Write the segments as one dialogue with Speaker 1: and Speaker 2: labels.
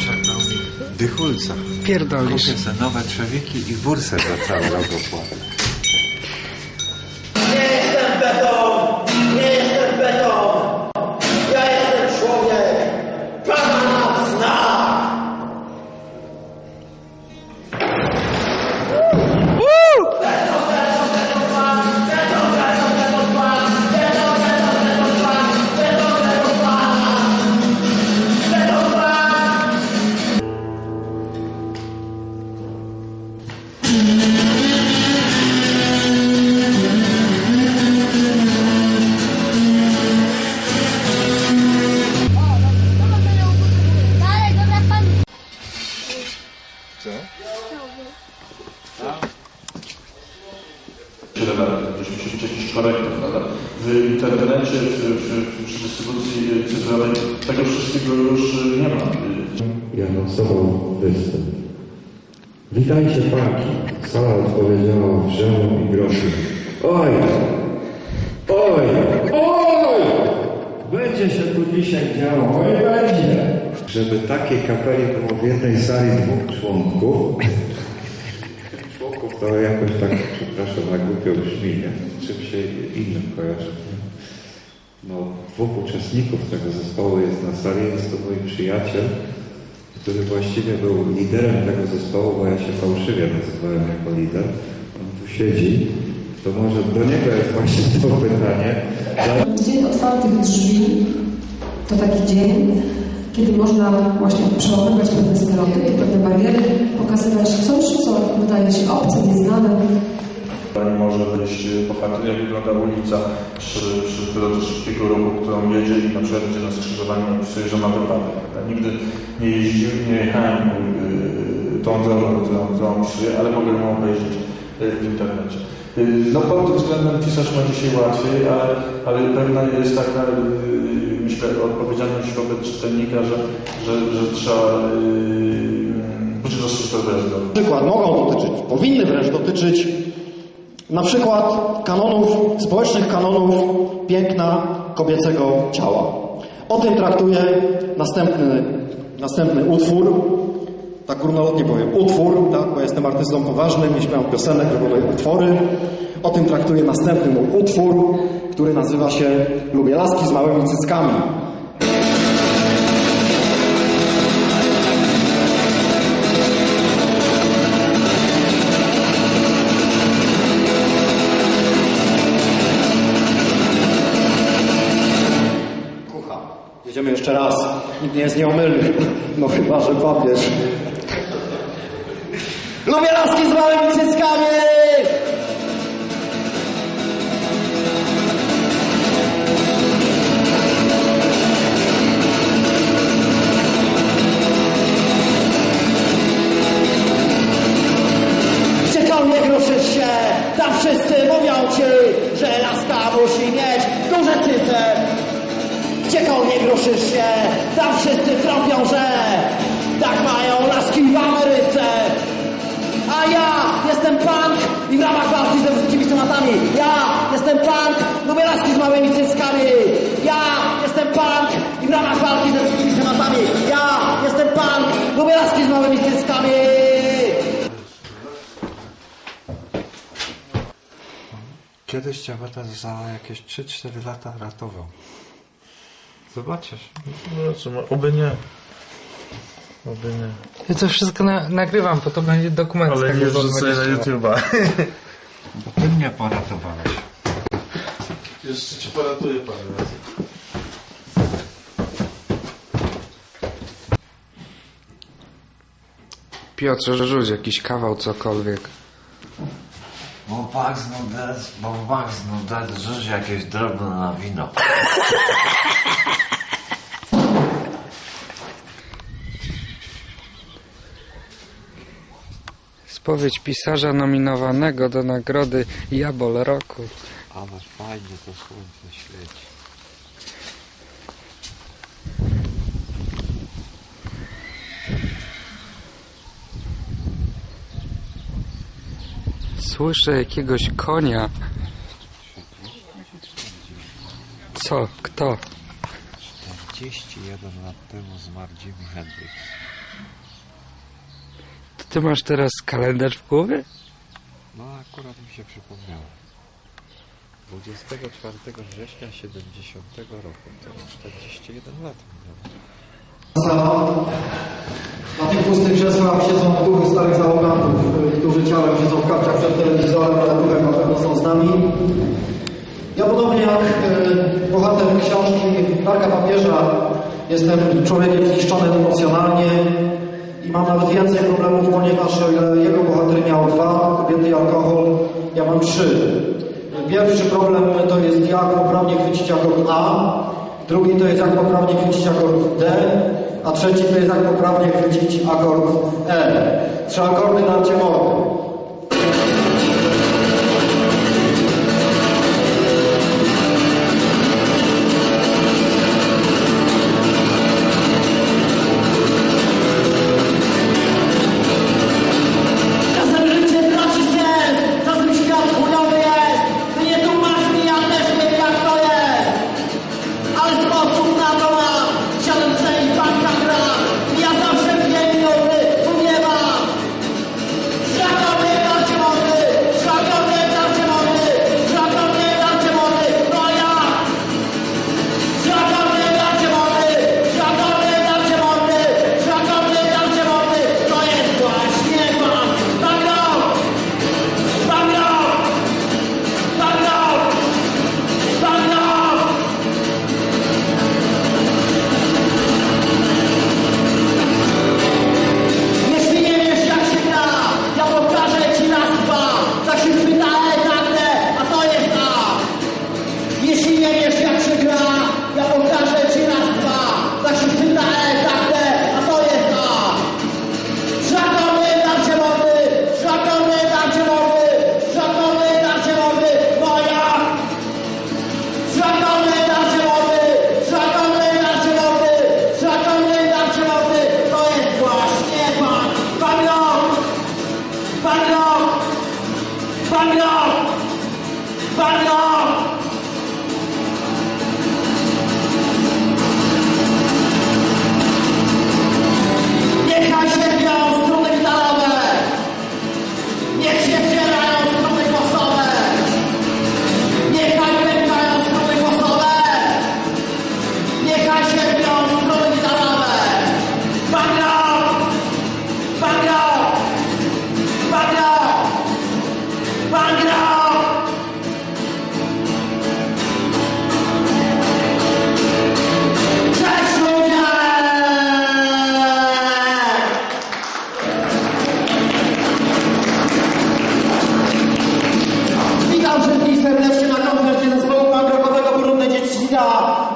Speaker 1: Czekał mi dychulca.
Speaker 2: Pierdolisz.
Speaker 1: Kupię nowe trzewiki i bursę za cały rok
Speaker 3: w, przy dystrybucji cyfrowej tego wszystkiego już nie ma.
Speaker 4: i anonsował występ. Witajcie panki. Sala odpowiedziała wrzewą i groszem. Oj! Oj! Oj! Będzie się tu dzisiaj działo. Oj, będzie! Żeby takiej kapeli było w jednej sali dwóch członków, to jakoś tak, przepraszam, na głupio brzmi, nie? Czym się innym kojarzy? No, dwóch uczestników tego zespołu jest na sali, jest to mój przyjaciel, który właściwie był liderem tego zespołu, bo ja się fałszywie nazywałem jako lider. On tu siedzi, to może do niego jest właśnie to pytanie.
Speaker 5: Dzień otwartych drzwi to taki dzień, kiedy można właśnie przełamywać pewne stereotypy, pewne bariery, pokazywać coś, co wydaje się obce, nieznane.
Speaker 3: Nie może być bohater, jak wygląda ulica przy, przy drodze szybkiego ruchu, którą jedzie i na przykład idzie na skrzyżowanie i napisuje, że ma wypadek. Ja nigdy nie jeździłem, nie jechałem yy, tą drogą, którą, którą ale mogę ją obejrzeć yy, w internecie. Yy, No pod tym względem pisarz ma dzisiaj łatwiej, ale, ale pewna jest taka, myślę, odpowiedzialność wobec czytelnika, że, że, że trzeba być dosyć.
Speaker 6: Na przykład mogą dotyczyć, powinny wręcz dotyczyć na przykład kanonów, społecznych kanonów piękna kobiecego ciała. O tym traktuje następny, następny utwór. Tak górnolotnie powiem utwór, tak, bo jestem artystą poważnym, nie śpiewam piosenek, wykonuję utwory. O tym traktuje następny mój utwór, który nazywa się Lubię laski z małymi cyckami. Jedziemy jeszcze raz. Nikt nie jest nieomylny. No chyba, że papież. Lubię laski z małymi cyckami! Laski z małymi cyckami.
Speaker 1: Kiedyś cię będę za jakieś 3-4 lata ratował. Zobaczysz.
Speaker 3: Zobaczymy, oby nie. Oby nie.
Speaker 2: Ja to wszystko na, nagrywam, bo to będzie dokument. z
Speaker 3: Ale nie
Speaker 2: za
Speaker 3: wrzucę na
Speaker 2: 20 lat.
Speaker 3: YouTube'a.
Speaker 1: Bo ty mnie poratowałeś.
Speaker 3: Jeszcze ci poratuję pan.
Speaker 2: Piotrze, rzuć jakiś kawał, cokolwiek.
Speaker 1: Bo pak z nudet, bo pak z nudet, rzuć jakieś drobne na wino.
Speaker 2: Spowiedź pisarza nominowanego do nagrody Jabol Roku.
Speaker 1: Ale fajnie to słońce świeci.
Speaker 2: Słyszę jakiegoś konia. Co? Kto?
Speaker 4: 41 lat temu zmarł Jimi Hendrix.
Speaker 2: To ty masz teraz kalendarz w głowie?
Speaker 4: No akurat mi się przypomniało. 24 września 70 roku. To 41 lat minęło.
Speaker 6: Na tych pustych krzesłach siedzą duchy starych załogantów, ciałem siedzą w kapciach przed telewizorem, ale duchem na pewno są z nami. Ja podobnie jak e, bohater książki Darka Papieża jestem człowiekiem zniszczonym emocjonalnie i mam nawet więcej problemów, ponieważ ile jego bohater miał dwa, kobiety i alkohol, ja mam trzy. Pierwszy problem to jest jak poprawnie chwycić akord A, drugi to jest jak poprawnie chwycić akord D, a trzeci to jest jak poprawnie chwycić akord E. Trzy akordy na cię
Speaker 7: pan rok. Niechaj się biorą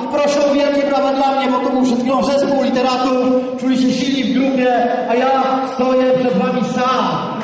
Speaker 7: I proszę o wielkie brawa dla mnie, bo to był przed chwilą zespół literatów, czuli się silni w grupie, a ja stoję przed wami sam.